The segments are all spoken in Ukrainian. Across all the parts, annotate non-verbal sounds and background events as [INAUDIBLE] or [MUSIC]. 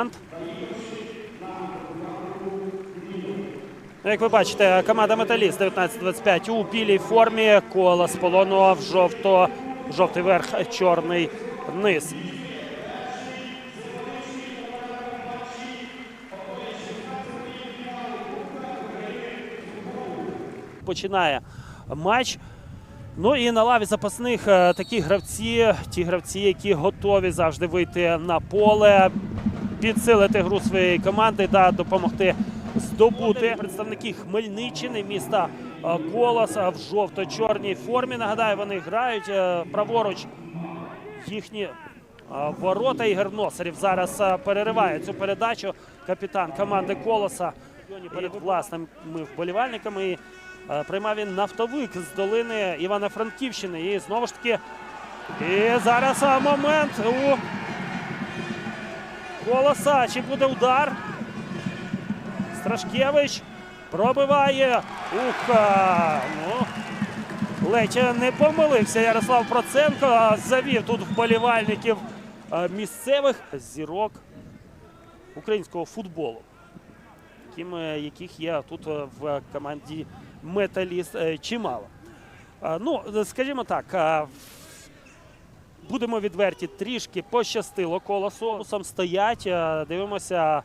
команд. Ну, Як ви бачите, команда Металіст 19-25 у білій формі. Коло полону в жовто, жовтий верх, чорний низ. Починає матч. Ну і на лаві запасних е, такі гравці, ті гравці, які готові завжди вийти на поле, підсилити гру своєї команди та допомогти здобути представники Хмельниччини, міста е, Колос е, в жовто-чорній формі. Нагадаю, вони грають е, праворуч їхні ворота. Ігор Носарів зараз перериває цю передачу. Капітан команди Колоса перед власними вболівальниками. Приймав він нафтовик з долини Івано-Франківщини. І знову ж таки. І зараз момент у Колоса. Чи буде удар? Страшкевич пробиває. Ух! а, Ну, ледь не помилився Ярослав Проценко. Завів тут вболівальників е, місцевих зірок українського футболу, е, яких є тут е, в команді Металіст е, чимало. Е, Ну, скажімо так, е, будемо відверті, трішки пощастило колосу. Сам стоять, е, дивимося.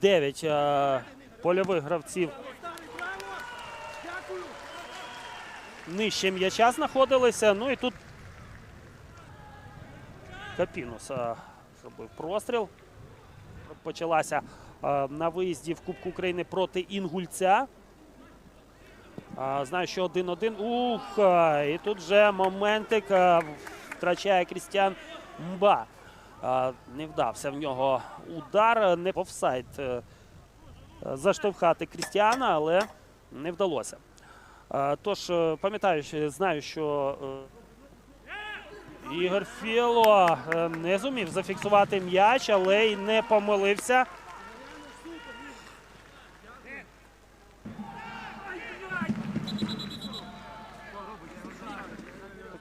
9 е, польових гравців нижче м'яча знаходилися. Ну і тут Капінус е, зробив простріл. Почалася на виїзді в Кубку України проти Інгульця. Знаю, що 1-1. Ух! І тут вже моментик втрачає Крістіан Мба. Не вдався в нього удар, не офсайд е, заштовхати Крістіана, але не вдалося. Тож, е, пам'ятаю, знаю, що е, Ігор Філо не зумів зафіксувати м'яч, але й не помилився.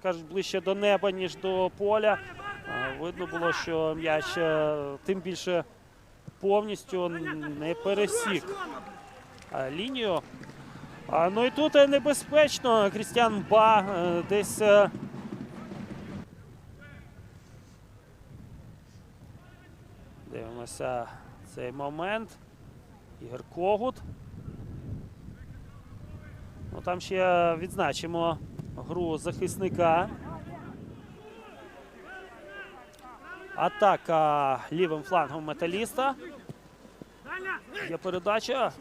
Кажуть, ближче до неба, ніж до поля. Видно було, що м'яч е, тим більше повністю не пересік лінію. Ну і тут е, небезпечно. Крістіан Ба е, десь. Дивимося цей момент. Ігор Когут. Ну, там ще відзначимо гру захисника. Атака лівим флангом металіста. Є передача.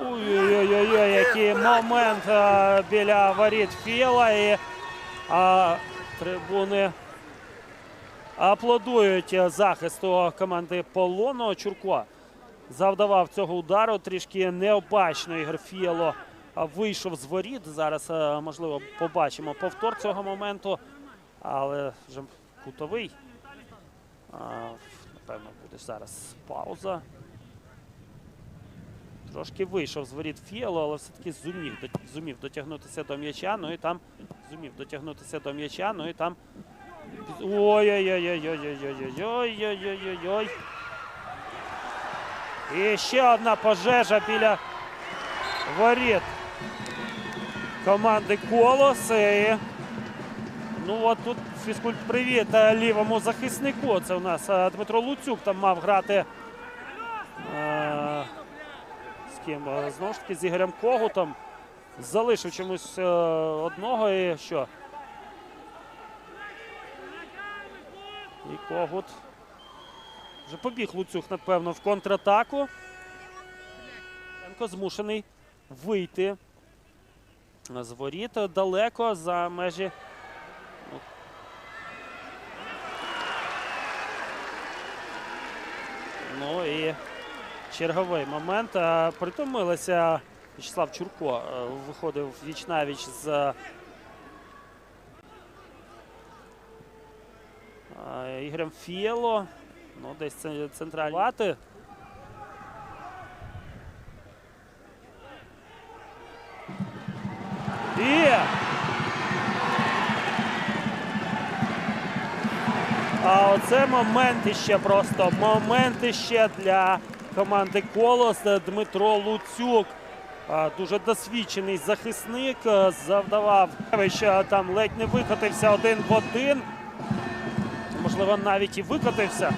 Ой-ой-ой, який момент а, біля воріт Філа. І а, трибуни аплодують захисту команди Полону. Чурко завдавав цього удару. Трішки необачно Ігор Фієло а, вийшов з воріт. Зараз, можливо, побачимо повтор цього моменту. Але вже кутовий. Напевно, буде зараз пауза. Трошки вийшов з воріт Фіело, але все-таки зумів, зумів дотягнутися до м'яча. Ну і там зумів дотягнутися до м'яча. Ну і там. Ой-ой-ой-ой-ой-ой-ой-ой-ой-ой-ой. І ще одна пожежа біля воріт команди Колос. І... Ну от тут фізкульт привіт е, лівому захиснику. Це у нас е, Дмитро Луцюк там мав грати. е, з ким? Е, Знову ж таки з Ігорем Когутом. Залишив чомусь е, одного і що? І Когут. Вже побіг Луцюк, напевно, в контратаку. Змушений вийти з воріт далеко за межі. Ну і черговий момент. Притомилися В'ячеслав Чурко. Виходив віч навіч з Ігорем Фієло. Ну, десь центральні лати. Оце момент іще просто момент іще для команди Колос. Дмитро Луцюк. Дуже досвідчений захисник. Завдавав що там ледь не викотився один в один. Можливо, навіть і викотився.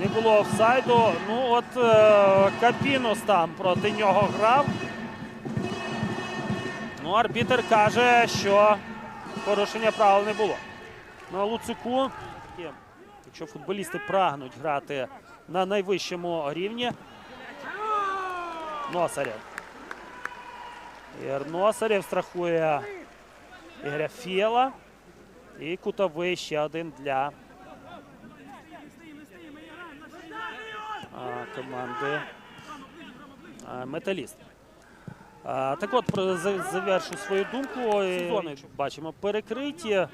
Не було офсайду. Ну от е, Капінос там проти нього грав. Ну, арбітер каже, що порушення правил не було. На Луцюку, є, якщо футболісти прагнуть грати на найвищому рівні, Носарєв. Ігор Носарєв страхує Ігоря Фєла. І кутовий ще один для команди Металіст. Так от завершу свою думку. Сезони бачимо перекриті.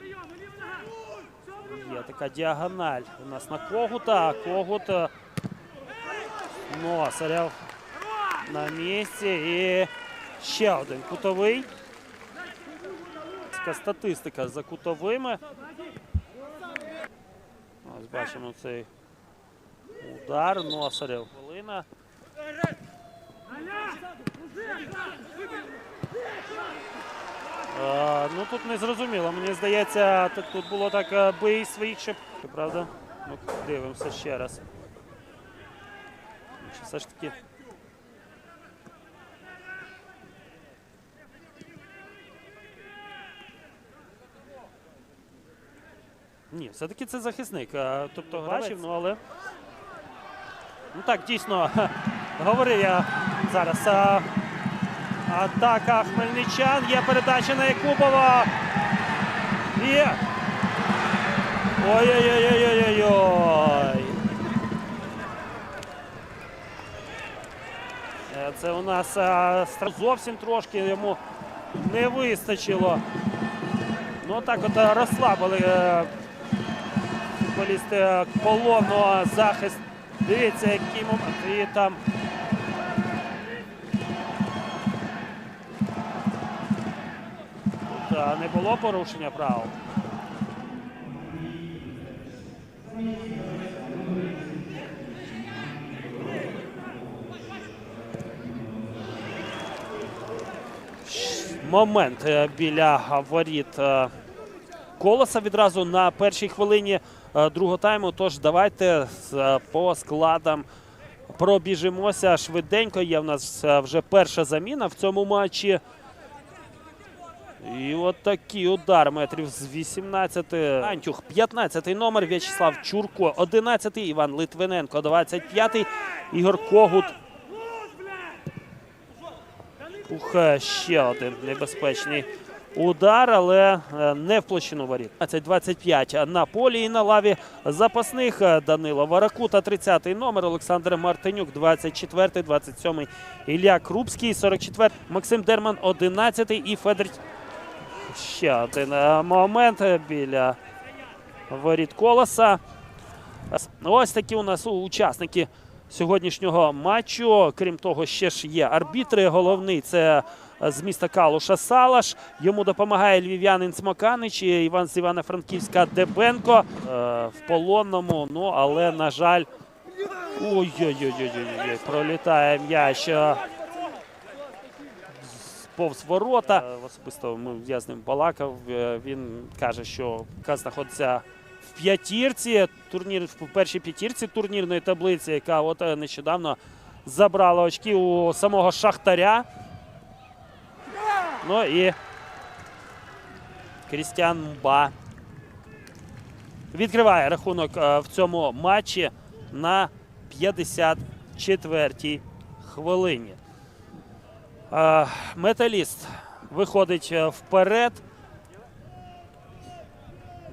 Така діагональ у нас на Когута. Когут е, Носарєв на місці. І ще один кутовий. Така статистика за кутовими. Ось бачимо цей удар. Носарєв. Хвилина. Е, ну тут не зрозуміло. Мені здається, тут, було так е, бий своїх, щоб. Правда? Ну, дивимося ще раз. Чи все ж таки. Ні, все-таки це захисник. Е, Тобто бачив, ну але. Ну так, дійсно, [LAUGHS] говорив я зараз. Атака хмельничан. Є передача на Якубова. Є. Ой-ой-ой-ой-ой-ой. Е, Це у нас е, стра- зовсім трошки йому не вистачило. Ну так от е, розслабили футболісти полонного захист. Дивіться, який момент. І там не було порушення правил. Момент е, біля воріт е, колоса відразу на першій хвилині е, другого тайму. Тож давайте е, по складам пробіжимося швиденько. Є в нас е, вже перша заміна в цьому матчі. І от такий удар метрів з 18. Антюх 15 номер. В'ячеслав Чурко 11. Іван Литвиненко 25. Ігор Когут. Ух, ще один небезпечний удар, але е, не в площину воріт. 25 на полі і на лаві запасних Данило Варакута, 30-й номер, Олександр Мартинюк, 24-й, 27-й. Ілля Крупський, 44-й. Максим Дерман, 11-й і Федор. Ще один е, момент біля воріт колоса. Ось такі у нас учасники сьогоднішнього матчу. Крім того, ще ж є арбітри. Головний це е, з міста Калуша Салаш. Йому допомагає львів'янин Смоканич і Іван з Івано-Франківська Дебенко е, в полонному. Ну але на жаль, ой-ой-ой, пролітає м'яч. Повз ворота. Е, Особисто ми, я з ним балакав. е, Він каже, що яка знаходиться в п'ятірці, турнір в першій п'ятірці турнірної таблиці, яка от е, нещодавно забрала очки у самого Шахтаря. Ну і Крістіан Мба відкриває рахунок в цьому матчі на 54-й хвилині. Е, Металіст виходить е, вперед.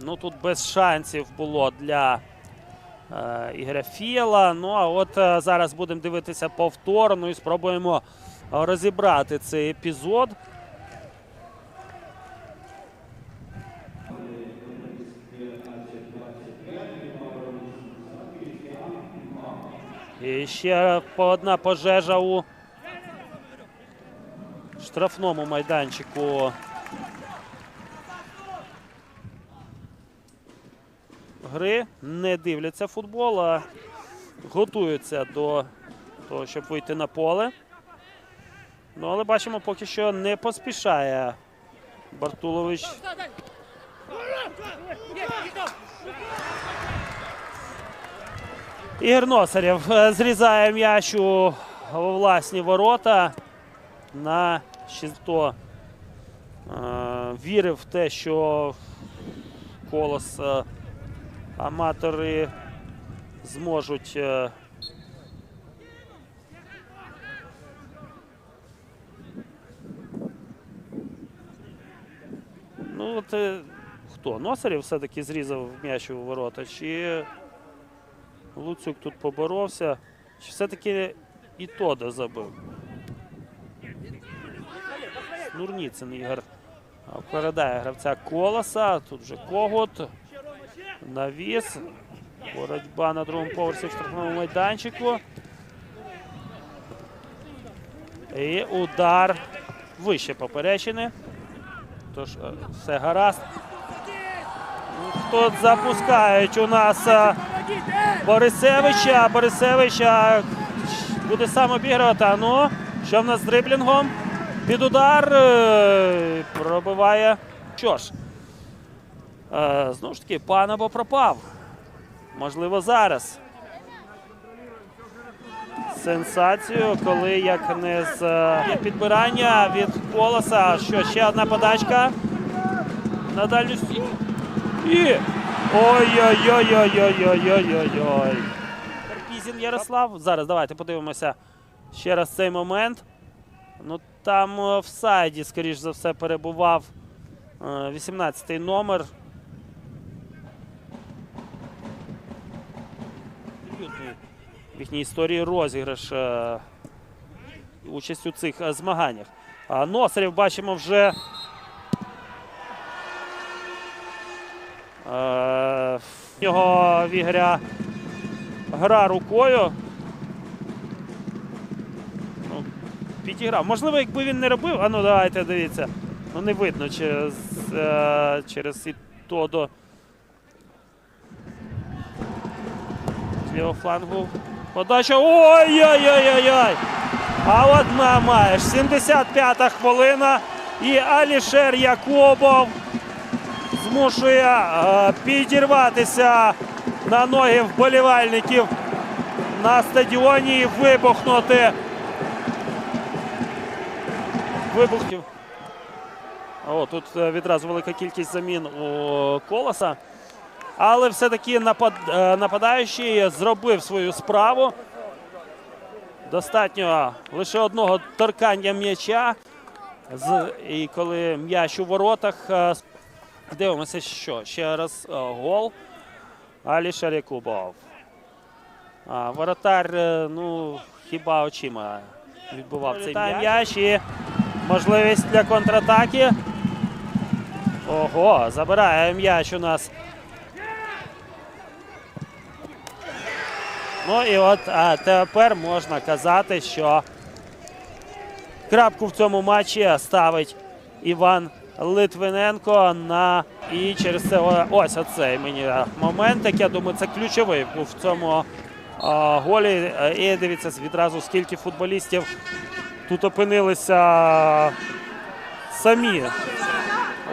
Ну тут без шансів було для е, Ігоря Фієла. Ну а от зараз будемо дивитися повторно і спробуємо розібрати цей епізод. І ще одна пожежа у штрафному майданчику гри, не дивляться футбол, а готуються до того, щоб вийти на поле. Ну, але бачимо, поки що не поспішає Бартулович. Ігор Носарєв е, зрізає м'яч у власні ворота на 600. Е, Вірив в те, що колос е, аматори зможуть е, Ну, от хто? Носарів все-таки зрізав м'яч у ворота, чи Луцюк тут поборовся, чи все-таки і Тода забив. Нурніцин Ігор передає гравця колоса. Тут вже когут. Навіс. Боротьба на другому поверсі в штрафному майданчику. І удар вище поперечини. Тож е, все гаразд. Ну, Тут запускають у нас е, Борисевича. Борисевича буде сам обігрувати. Ну, що в нас з дриблінгом? Під удар е, пробиває. Що ж, е, знову ж таки, пан або пропав. Можливо, зараз. Сенсацію, коли як не з е, підбирання від колоса. Що ще одна подачка на дальню стіну. І ой-ой-ой-ой-ой-ой-ой-ой. Карпізін Ярослав. Зараз давайте подивимося ще раз цей момент. Ну там е, в сайді, скоріш за все, перебував е, 18-й номер. Дебютний в їхній історії розіграш е, участь у цих е, змаганнях. Носарів бачимо вже. Е, в нього Вігря гра рукою. Ну, підіграв. Можливо, якби він не робив. А ну давайте дивіться. Ну не видно через, е, через і Тодо. З лівого флангу. Подача. Ой-ой-ой-ой-ой! А одна маєш. 75-та хвилина. І Алішер Якубов змушує е, підірватися на ноги вболівальників на стадіоні і вибухнути. Вибухів. О, тут е, відразу велика кількість замін у колоса. Але все-таки напад... е, нападаючий зробив свою справу. Достатньо лише одного торкання м'яча. З... І коли м'яч у воротах. е, Дивимося, що ще раз гол. Алішер Якубов. А, воротар, ну, хіба очима відбував цей м'яч. І можливість для контратаки. Ого, забирає м'яч у нас. Ну і от а тепер можна казати, що крапку в цьому матчі ставить Іван Литвиненко на і через це ось оцей мені момент, я думаю, це ключовий був в цьому голі. І дивіться відразу, скільки футболістів тут опинилися самі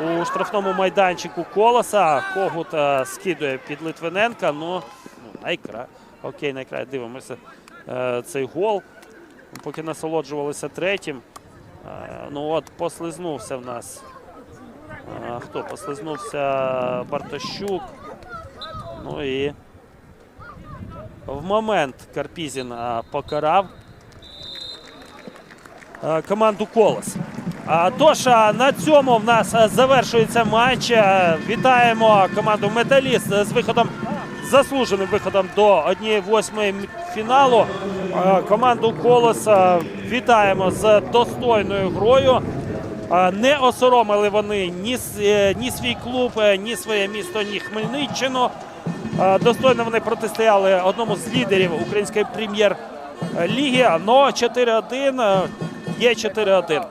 у штрафному майданчику колоса. Когут е, скидує під Литвиненка. Ну, ну найкра. Окей, найкрай дивимося е, цей гол. Поки насолоджувалися третім. Е, ну от, послизнувся в нас. Хто? Послизнувся Бартощук. Ну і в момент Карпізін покарав команду Колос. Тож на цьому в нас е, завершується матч. Е, Вітаємо команду Металіст з виходом заслуженим виходом до 1-8 фіналу. Е, Команду Колос е, вітаємо з достойною грою. Е, Не осоромили вони ні, е, ні свій клуб, е, ні своє місто, ні Хмельниччину. Е, Достойно вони протистояли одному з лідерів української прем'єр-ліги. Но 4-1 е, є 4-1.